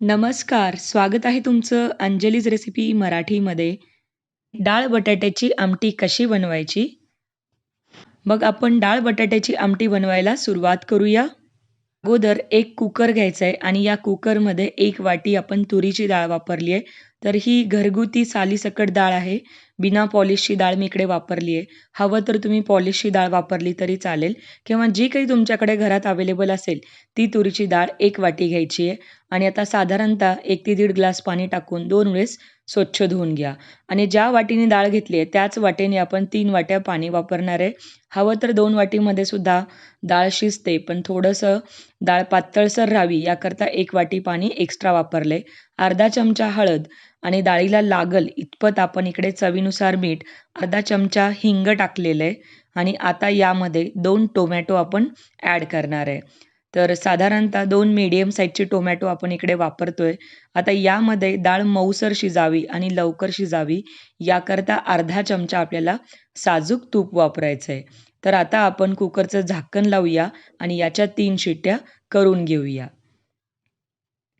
नमस्कार, स्वागत आहे तुमचं अंजलीज रेसिपी मराठीमध्ये. डाळ बटाट्याची आमटी कशी बनवायची? मग आपण डाळ बटाट्याची आमटी बनवायला सुरुवात करूया. अगोदर एक कुकर घ्यायचा आहे आणि या कुकरमध्ये एक वाटी आपण तुरीची डाळ वापरली आहे. तर ही घरगुती सालीसकट डाळ आहे. बिना पॉलिशची डाळ मी इकडे वापरली आहे. हवं तर तुम्ही पॉलिशची डाळ वापरली तरी चालेल किंवा जी काही तुमच्याकडे घरात अवेलेबल असेल ती तुरीची डाळ एक वाटी घ्यायची आहे आणि आता साधारणतः एक ते दीड ग्लास पाणी टाकून दोन वेळेस स्वच्छ धुवून घ्या आणि ज्या वाटीने डाळ घेतली आहे त्याच वाटेने आपण तीन वाट्या पाणी वापरणार आहे. हवं तर दोन वाटीमध्ये सुद्धा डाळ शिजते पण थोडंसं डाळ पातळसर राहावी याकरता एक वाटी पाणी एक्स्ट्रा वापरले अर्धा चमचा हळद आणि डाळीला लागल इतपत आपण इकडे चवीनुसार मीठ, अर्धा चमचा हिंग टाकलेलं आहे आणि आता यामध्ये दोन टोमॅटो आपण ॲड करणार आहे. तर साधारणतः दोन मीडियम साईजचे टोमॅटो आपण इकडे वापरतोय. आता यामध्ये डाळ मऊसर शिजावी आणि लवकर शिजावी याकरता अर्धा चमचा आपल्याला साजूक तूप वापरायचं आहे. तर आता आपण कुकरचं झाकण लावूया आणि याच्या तीन शिट्ट्या करून घेऊया.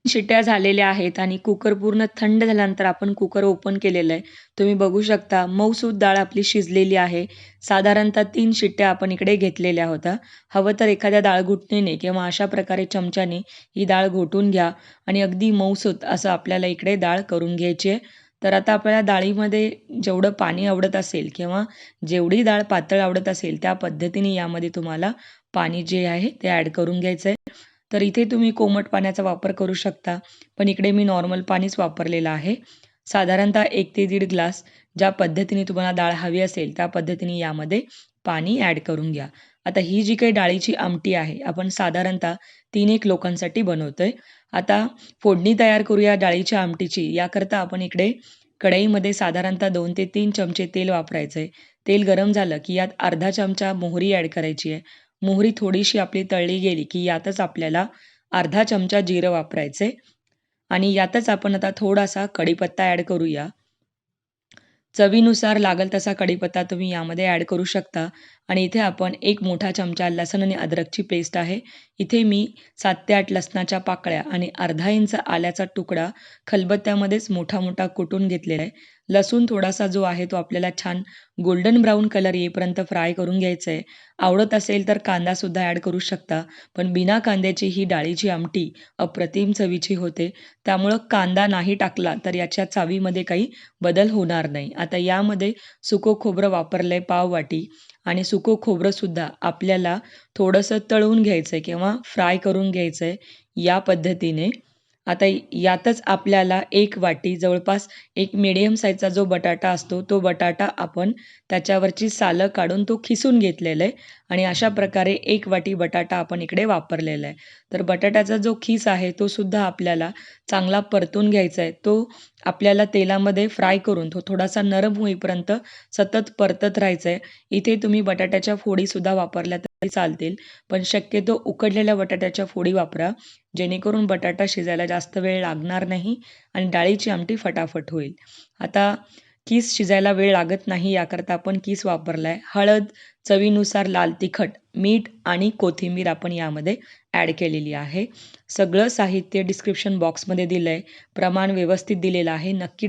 शिट्ट्या झालेल्या आहेत आणि कुकर पूर्ण थंड झाल्यानंतर आपण कुकर ओपन केलेलं आहे. तुम्ही बघू शकता मऊसूत डाळ आपली शिजलेली आहे. साधारणतः तीन शिट्ट्या आपण इकडे घेतलेल्या होत्या. हवं तर एखाद्या डाळ घुटणीने किंवा अशा प्रकारे चमच्याने ही डाळ घोटून घ्या आणि अगदी मऊसूत असं आपल्याला इकडे डाळ करून घ्यायची आहे. तर आता आपल्याला डाळीमध्ये जेवढं पाणी आवडत असेल किंवा जेवढी डाळ पातळ आवडत असेल त्या पद्धतीने यामध्ये तुम्हाला पाणी जे आहे ते ॲड करून घ्यायचं आहे. तर इथे तुम्ही कोमट पाण्याचा वापर करू शकता. पण इकडे मी नॉर्मल पाणीच वापरलेलं आहे. साधारणतः एक ते दीड ग्लास ज्या पद्धतीने तुम्हाला डाळ हवी असेल त्या पद्धतीने यामध्ये पाणी ॲड करून घ्या. आता ही जी काही डाळीची आमटी आहे आपण साधारणतः तीन एक लोकांसाठी बनवतोय. आता फोडणी तयार करूया डाळीच्या आमटीची. याकरता आपण इकडे कढईमध्ये साधारणतः दोन ते तीन चमचे तेल वापरायचं आहे. तेल गरम झालं की यात अर्धा चमचा मोहरी ॲड करायची आहे. मोहरी थोडीशी आपली तळली गेली की यातच आपल्याला अर्धा चमचा जिरं वापरायचे आणि यातच आपण आता थोडासा कढीपत्ता ॲड करूया. चवीनुसार लागेल तसा कढीपत्ता तुम्ही यामध्ये ॲड करू शकता आणि इथे आपण एक मोठा चमचा लसण आणि अद्रकची पेस्ट आहे. इथे मी सात ते आठ लसणाच्या पाकळ्या आणि अर्धा इंच आल्याचा तुकडा खलबत्त्यामध्येच मोठा मोठा कुटून घेतलेला आहे. लसूण थोडासा जो आहे तो आपल्याला छान गोल्डन ब्राऊन कलर येईपर्यंत फ्राय करून घ्यायचं आहे. आवडत असेल तर कांदासुद्धा ॲड करू शकता. पण बिना कांद्याची ही डाळीची आमटी अप्रतिम चवीची होते. त्यामुळं कांदा नाही टाकला तर याच्या चावीमध्ये काही बदल होणार नाही. आता यामध्ये सुको खोबरं वापरलं आहे पाववाटी आणि सुको खोबरंसुद्धा आपल्याला थोडंसं तळून घ्यायचं आहे किंवा फ्राय करून घ्यायचं आहे. या पद्धतीने आता यातच आपल्याला एक वाटी जवळपास एक मिडियम साईजचा जो बटाटा असतो तो बटाटा आपण त्याच्यावरची सालं काढून तो खिसून घेतलेलं आहे आणि अशा प्रकारे एक वाटी बटाटा आपण इकडे वापरलेला आहे. तर बटाट्याचा जो खीस आहे तो सुद्धा आपल्याला चांगला परतून घ्यायचा आहे. तो आपल्याला तेलामध्ये फ्राय करून तो थोडासा नरम होईपर्यंत सतत परतत राहायचं आहे. इथे तुम्ही बटाट्याच्या फोडीसुद्धा वापरल्या तरी चालतील. पण शक्यतो उकडलेल्या बटाट्याच्या फोडी वापरा. जेणेकरून बटाटा शिजायला जास्त वेळ लागणार नाही आणि डाळीची आमटी फटाफट होईल. आता कीस शिजायला वेळ लागत नाही याकरता आपण कीस वापरला आहे. हळद, चवीनुसार लाल तिखट, मीठ आणि कोथिंबीर आपण यामध्ये ॲड केलेली आहे. सगळं साहित्य डिस्क्रिप्शन बॉक्समध्ये दिलं आहे. प्रमाण व्यवस्थित दिलेलं आहे. नक्की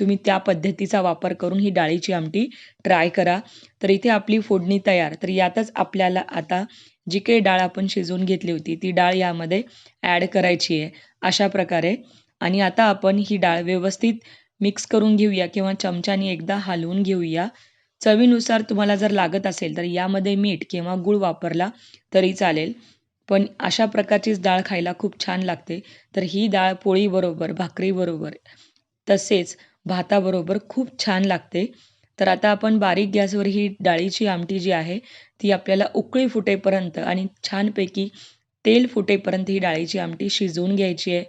तुम्ही त्या पद्धतीचा वापर करून ही डाळीची आमटी ट्राय करा. तर इथे आपली फोडणी तयार. तर यातच आपल्याला आता जी काही डाळ आपण शिजवून घेतली होती ती डाळ यामध्ये ॲड करायची आहे. अशा प्रकारे आणि आता आपण ही डाळ व्यवस्थित मिक्स करून घेऊया किंवा चमच्याने एकदा हलवून घेऊया. चवीनुसार तुम्हाला जर लागत असेल तर यामध्ये मीठ किंवा गूळ वापरला तरी चालेल. पण अशा प्रकारचीच डाळ खायला खूप छान लागते. तर ही डाळ पोळीबरोबर, भाकरीबरोबर तसेच भाताबरोबर खूप छान लागते. तर आता आपण बारीक गॅसवर ही डाळीची आमटी जी आहे ती आपल्याला उकळी फुटेपर्यंत आणि छानपैकी तेल फुटेपर्यंत ही डाळीची आमटी शिजवून घ्यायची आहे.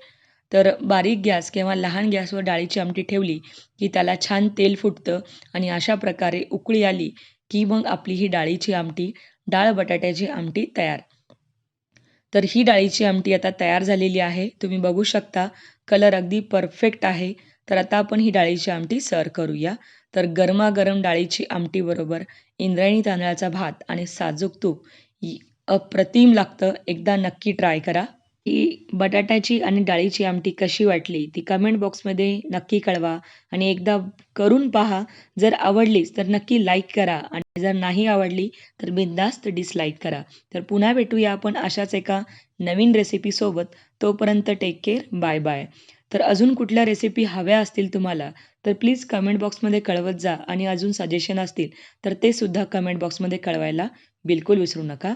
तर बारीक गॅस किंवा लहान गॅसवर डाळीची आमटी ठेवली की त्याला छान तेल फुटतं आणि अशा प्रकारे उकळी आली की मग आपली ही डाळीची आमटी, डाळ बटाट्याची आमटी तयार. तर ही डाळीची आमटी आता तयार झालेली आहे. तुम्ही बघू शकता कलर अगदी परफेक्ट आहे. तर आता आपण ही डाळीची आमटी सर करूया. तर गरमागरम डाळीची आमटीबरोबर इंद्रायणी तांदळाचा भात आणि साजूक तूप अप्रतिम लागतं. एकदा नक्की ट्राय करा. ही बटाट्याची आणि डाळीची आमटी कशी वाटली ती कमेंट बॉक्समध्ये नक्की कळवा आणि एकदा करून पहा जर आवडलीच तर नक्की लाईक करा आणि जर नाही आवडली तर बिनधास्त डिसलाईक करा तर पुन्हा भेटूया आपण अशाच एका नवीन रेसिपीसोबत तोपर्यंत टेक केअर बाय बाय तर अजून कुठल्या रेसिपी हव्या असतील तुम्हाला तर प्लीज कमेंट बॉक्समध्ये कळवत जा आणि अजून सजेशन असतील तर ते सुद्धा कमेंट बॉक्समध्ये कळवायला बिलकुल विसरू नका.